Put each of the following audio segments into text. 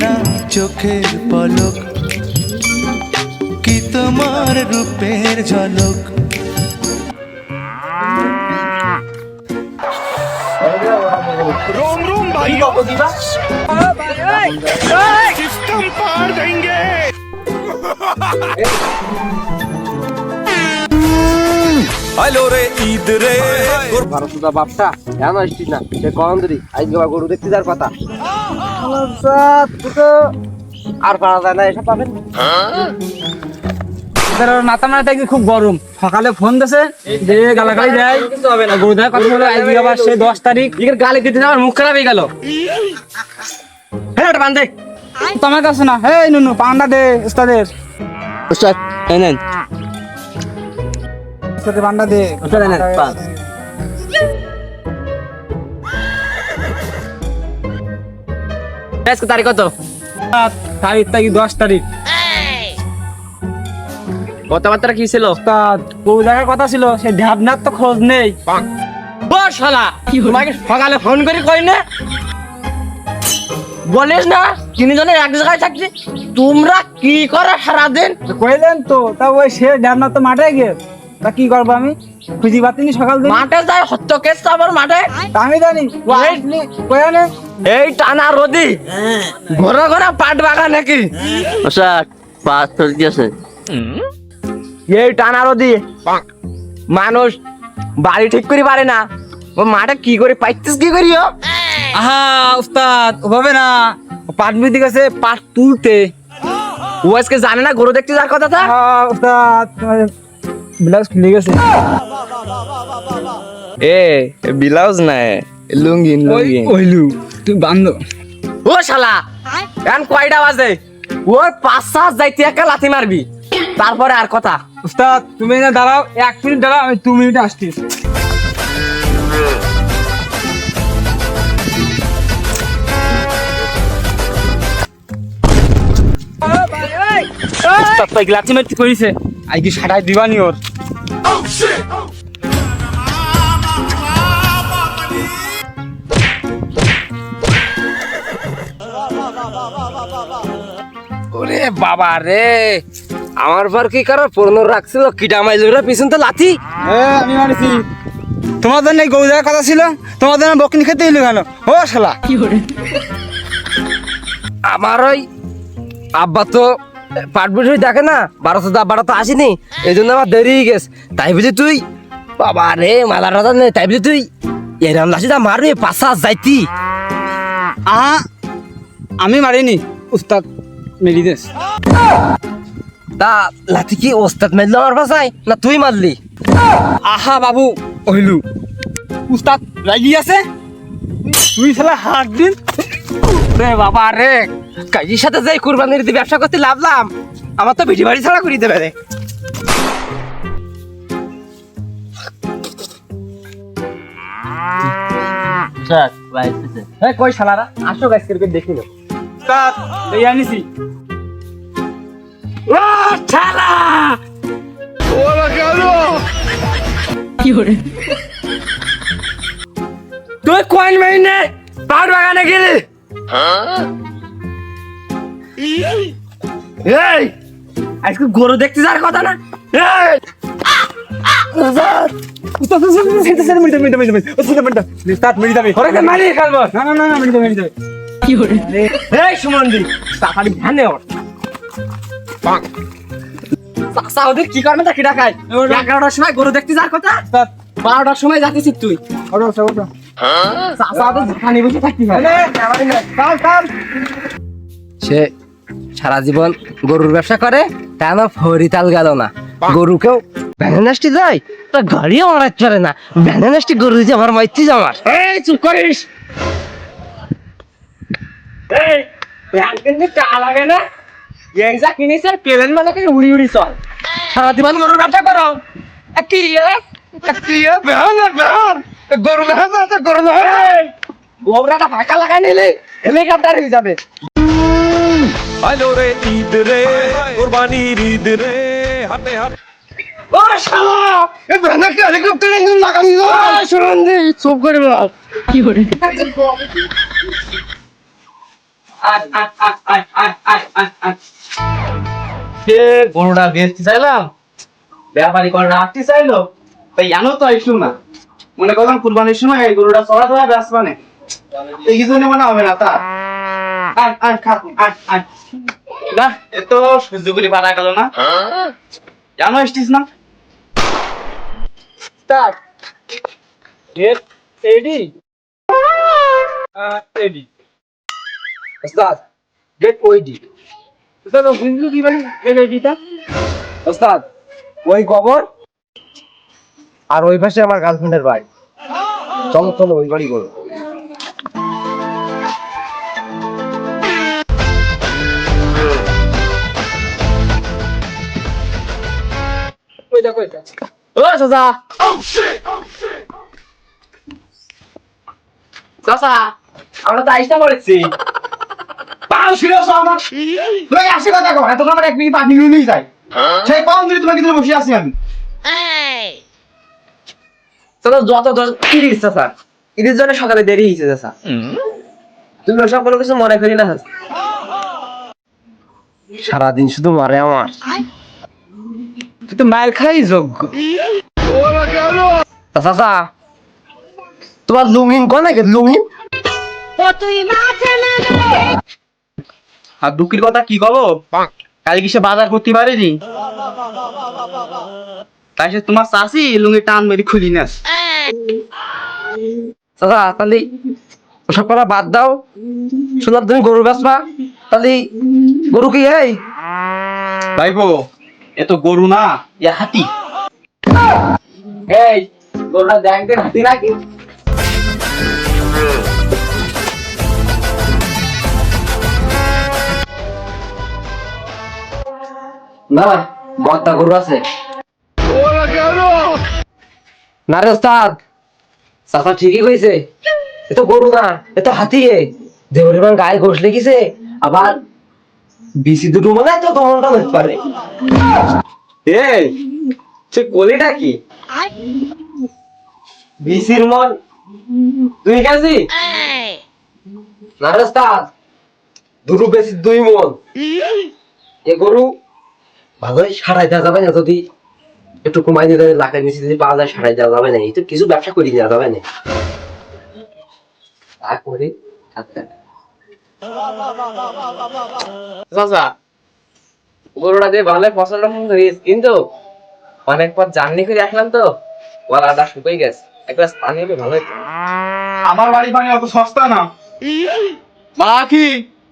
না চোখের পলক কি তোমার রূপের ঝলক হ্যালো রে ঈদ রে। ভারতদা বাপটা কেন আসছিস না? সে কখন আজকে বা গরু দেখতে যার কথা। তুই আর পারা যায় না এসব পাবেন? মাথা মাথা একদিন খুব গরম। সকালে ফোন দিছে যে গালাগালি দেয়। গরু দেয় কথা বলে আজকে আবার সে দশ তারিখ। গালি দিতে আমার মুখ খারাপ হয়ে গেল। হ্যাঁ ওটা বান্ধে তোমার কাছে না। হে নুনু পান্ডা দে উস্তাদের উস্তাদ এনেন উস্তাদের পান্ডা দে। আজকে তারিখ কত? তারিখ তারিখ দশ তারিখ। কথাবার্তা কি ছিল? দেখার কথা ছিল সে ঢাবনার তো খোঁজ নেই। ও শালা তোমাকে সকালে ফোন করে কই না? বলিস না তিনজনে এক জায়গায় থাকছি তোমরা কি করো সারাদিন? কইলেন তো তা ওই সে ঢাবনার তো মাঠে গিয়ে তা কি করব আমি? খুঁজি পাতিনি সকাল দিন মাঠে হত্য কেস আবার মাঠে। আমি জানি। কয়ানে এই টানা রদি। ঘোরা ঘোরা পাট বাগা নাকি? স্যার পাঁচ চলতেছে এই টানা রদি। মানুষ বাড়ি ঠিক করে পারে না। ও মাঠে কি করে পাইতিস কি করিও আহা উস্তাদ ওভাবে না। পাট বিদি গেছে পাট তুলতে। ও আজকে জানে না গরু দেখতে যার কথা তা? আহা, উস্তাদ ব্লাউজ খুলে গেছে। এ ব্লাউজ না লুঙ্গি লুঙ্গি ওইলু তুই বান্ধ। ও শালা এখন কয়টা বাজে? ওর পাঁচ সাত যাইতে একা লাথি মারবি। তারপরে আর কথা। উস্তাদ তুমি না দাঁড়াও এক মিনিট দাঁড়াও আমি দু মিনিটে আসছি। উস্তাদ তো গ্লাচি কইছে আজকে সাটাই দিবানি ওর? ওরে বাবা রে আমার পর কি করার পূর্ণ রাখছিল? কিটা মাইলুরা পিছন তো লাথি। এ, আমি মারিছি। এই গরু দেওয়ার কথা ছিল তোমাদের না বকনি খেতে এলো কেন? ও শালা। আমার ওই আব্বা তো পাট বুঝি দেখে না? বারোশো দা বারো তো আসেনি এই জন্য আমার দেরি গেছে। তাই বুঝি তুই? বাবা রে মালার রাজা নেই তাই বুঝি তুই? এরাম লাসি দা মারবি পাশা যাইতি। আহা আমি মারিনি উস্তাদ মেরি দেশ। তা লাথি কি ওস্তাদ মারলো আমার পাশায় না তুই মারলি? আহা বাবু ওইলু উস্তাদ রাগি আছে? তুই শালা হাত দিন। রে বাবা রে। কাজীর সাথে যাই কুরবানির দিয়ে ব্যবসা করতে লাভলাম আমার তো ভিডি বাড়ি ছাড়া করি দেবে রে। স্যার বাইসেছে কই শালারা? আসো গাছ করে দেখি না উস্তাদ এই আনিছি। শালা! তুই কোন মাইনে পাহাড় বাগানে গেলি? এই আজকে গরু দেখতে যাওয়ার কথা না? কি করবে তা কি ডাকায় এগারোটার সময় গরু দেখতে যাওয়ার কথা? বারোটার সময় যাচ্ছিস তুই। ওঠো ওঠো। সে সারা জীবন গরুর ব্যবসা করে কেন ফরিতাল গেল না। গরুকেও ভ্যানানাসটি যায় তা গাড়িও মারাতে পারে না। ভ্যানানাসটি গরু যে আমার মাইতি আমার এই চুপ করিস এই ব্যাংকের টাকা লাগে না? এই যা কিনেছে প্লেন মানে কি উড়ি উড়ি চল। সারা জীবন গরুর ব্যবসা করো কি কি এ? বেহান বেহান। চুপ করে গরুটা বেচতে চাইলাম। ব্যাপারী করে রাখতে চাইলো। তাই জানো তো আইসু না। মনে করলাম কুরবানির সময় এই গরুটা চড়া দেওয়া ব্যাস মানে এই মনে হবে না, তা। খা, আয় আয়। না এ সহ্য গেল না। জানো না? রেডি ওস্তাদ ওইডি ওস্তাদ, ওই কবর আর ওই পাশে আমার গার্লফ্রেন্ডের বাড়ি চলো চলো ওই বাড়ি করো দেখো এটা। ও চাচা। চাচা আমরা তো আইসা পড়েছি। পাও ছিল আমার। তুই আসে কথা কো এত আমার এক মিনিট পানি নিয়ে যায়। সেই পাও তোমাকে বসে আছি আমি। চাচা যত তিরিশ চাচা। সকালে দেরি হয়েছে চাচা। তুমি ওসব কোনো কিছু মনে করি না সারাদিন শুধু মারে আমার। তুই তো মায়ের খাই যোগ্য। চাচা তোমার লুঙ্গিন কোন নাকি? লুঙ্গিন? আর দুঃখের কথা কি কব? কাল কি সে বাজার করতে পারেনি? তাই সে তোমার চাষি লুঙ্গি টান মেরে খুলি না চাচা তাহলে ওসব করা বাদ দাও। শোনার তুমি গরু বেচবা। তাহলে গরু কি এই? ভাইবো এ তো গরু না এ হাতি। এই গরুটা দেখতে হাতি নাকি? না বদ্দা গরু আছে। না রে ওস্তাদ চাচা ঠিকই কইছে। এ তো গরু না এ তো হাতি এ যে পরিমাণ গায়ে ঘোষ লেগেছে। আবার বিসি দুটো মানে তো দমনটা হতে পারে। এই সে কলিটা কি? বিসির মন। দুই কেজি না রে ওস্তাদ দুটো বেশি দুই মন। এ গরু ভালোই সারাই দেওয়া যাবে না যদি। একটু কমাই দিতে লাখের নিচে যদি পাওয়া যায় সারাই দেওয়া যাবে না। এই তো কিছু ব্যবসা করি নেওয়া যাবে না। তারপরে চাচা গরুটা দিয়ে ভালো ফসলটা কিন্তু অনেক পর জার্নি করে আসলাম তো গলাটা শুকিয়ে গেছে। এক গ্লাস পানি হলে ভালো হতো। আমার বাড়ি পানি অত সস্তা না। মা কি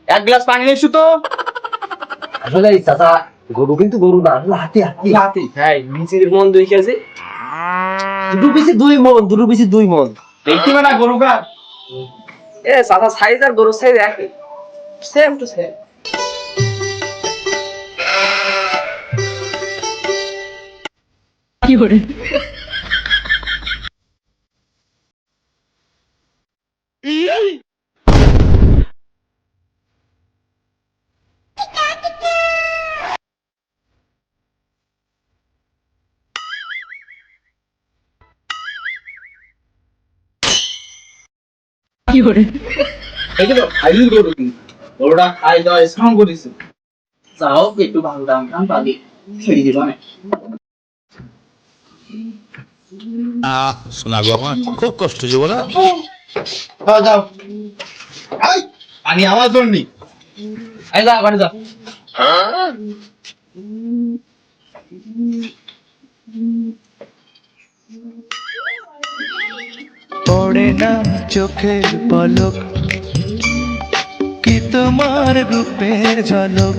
এক গ্লাস পানি এসু তো? আসলে চাচা গরু কিন্তু গরু না হাতি হাতি। হাতি হ্যাঁ নিচের মন দুই কেজি দুটো বেশি দুই মন দুটো বেশি দুই মন। দেখতে না গরু কার এ সাদা সাইজ আর গরু সাইজ একই। সেম টু সেম এগুলো খাইলি গরু। গরুটা খাই দেওয়া স্ট্রং করেছে। যাও একটু ভালো দাম দাম পাবি ছেড়ে দিবা না আহ শোনা গো আমার। খুব কষ্ট হচ্ছে বলো। যাও যাও। আই পানি আমার জন্য এই যা বাড়ি যা। পড়ে না চোখের পলক। কি তোমার রূপের ঝলক?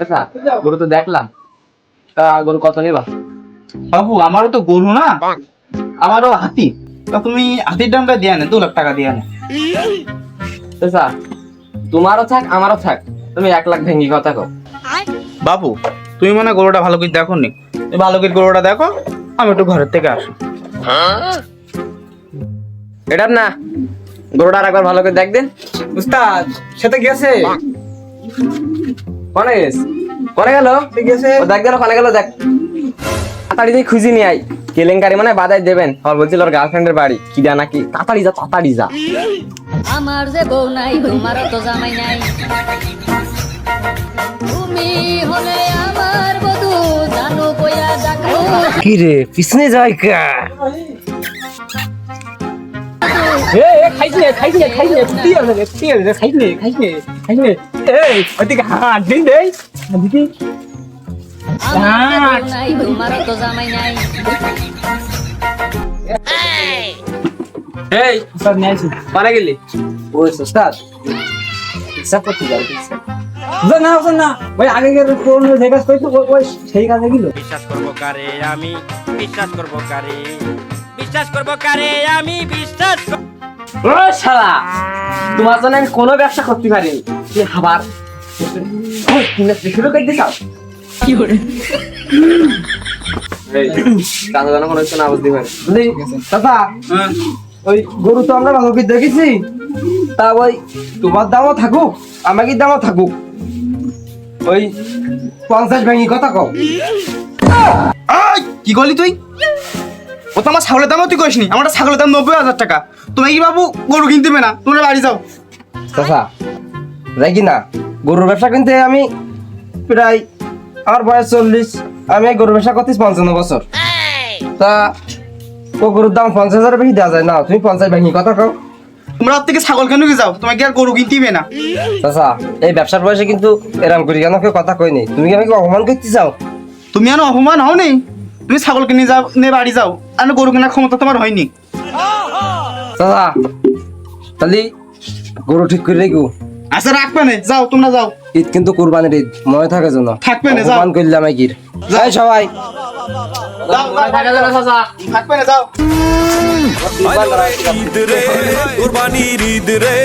আচ্ছা গরু তো দেখলাম। তা গরু কত নেবা? বাবু, আমারও তো গরু না। আমারও হাতি। তা তুমি হাতির দামটা দিয়ে না, দু লাখ টাকা দিয়ে না। আচ্ছা তোমারও থাক আমারও থাক। তুমি এক লাখ ভেঙ্গি কথা কও। বাবু তুমি মনে হয় গরুটা ভালো করে দেখো নি তুমি ভালো করে গরুটা দেখো আমি একটু ঘরের থেকে আসি। এটা না গরুটা আর একবার ভালো করে দেখ দিন উস্তাদ সে তো গেছে। কোনে গেছ কোনে গেল ঠিক আছে দেখ গেল কোনে গেল দেখ। তাড়াতাড়ি খুঁজি নিয়ে আই কেলেঙ্কারি মানে বাধাই দেবেন। আমার বলছিল ওর গার্লফ্রেন্ডের বাড়ি। কি দা নাকি? তাড়াতাড়ি যা তাড়াতাড়ি যা। আমার যে বউ নাই তোমারও তো জামাই নাই। তুমি হলে আমার বধু জানো কইয়া ডাকো কি রে পিছনে যাই কা? খাইছ খাইছ খাইছ খাইছ খাইছ খাইছ এই ওদিকে হাত দিন দে দিদি। নাই তোমারও তো জামাই নাই এই সব নিয়ে আইছি পারে গেলি? ওই ওস্তাদ হিসাব করতে যাও না না ওই আগে গেলে কোন জায়গা কইতো ওই- ওই সেই কাজে গেল। বিশ্বাস করব কারে আমি বিশ্বাস করব কারে বিশ্বাস করব কারে আমি বিশ্বাস ও শালা তোমার জন্য আমি কোনো ব্যবসা করতে পারিনি। তুই আবার শুরু করে কি করে? দাদা ওই গরু তো আমরা ভালো করে দেখেছি। তা ওই তোমার দামও থাকুক আমাকে দামও থাকুক? ওই পঞ্চাশ ভেঙি কথা কও। আই, কি করলি তুই? ও তো আমার ছাগলের দামও তুই করিসনি। আমার ছাগলের দাম নব্বই হাজার টাকা। তুমি কি বাবু গরু কিনতে না তোমরা বাড়ি যাও। চাচা যাই কি না গরুর ব্যবসা কিনতে আমি প্রায় আমার বয়স চল্লিশ। আমি এই গরুর ব্যবসা করতেছি পঞ্চান্ন বছর। তা ও গরুর দাম পঞ্চাশ হাজার বেশি দেওয়া যায় না। তুমি পঞ্চাশ ভেঙি কথা কও। তোমরা ওর থেকে ছাগল কেন যাও? তোমাকে আর গরু কিনতে না। চাচা এই ব্যবসার বয়সে কিন্তু এরম করি কেন? কেউ কথা কইনি তুমি কি আমাকে অপমান করতে চাও? তুমি আর অপমান হও নেই। তুমি ছাগল কিনে যাও নে বাড়ি যাও। আর গরু কেনার ক্ষমতা তোমার হয়নি। চাচা তাহলে গরু ঠিক করে রেখো। আচ্ছা রাখবে না যাও তোমরা যাও। ঈদ কিন্তু কুরবানির ঈদ মনে থাকে জন্য থাকবে না, যাও। অপমান করলাম কি যাই সবাই। যাও, যাও, থাকবে না যাও। আইলো রে ঈদ রে কুরবানির ঈদ রে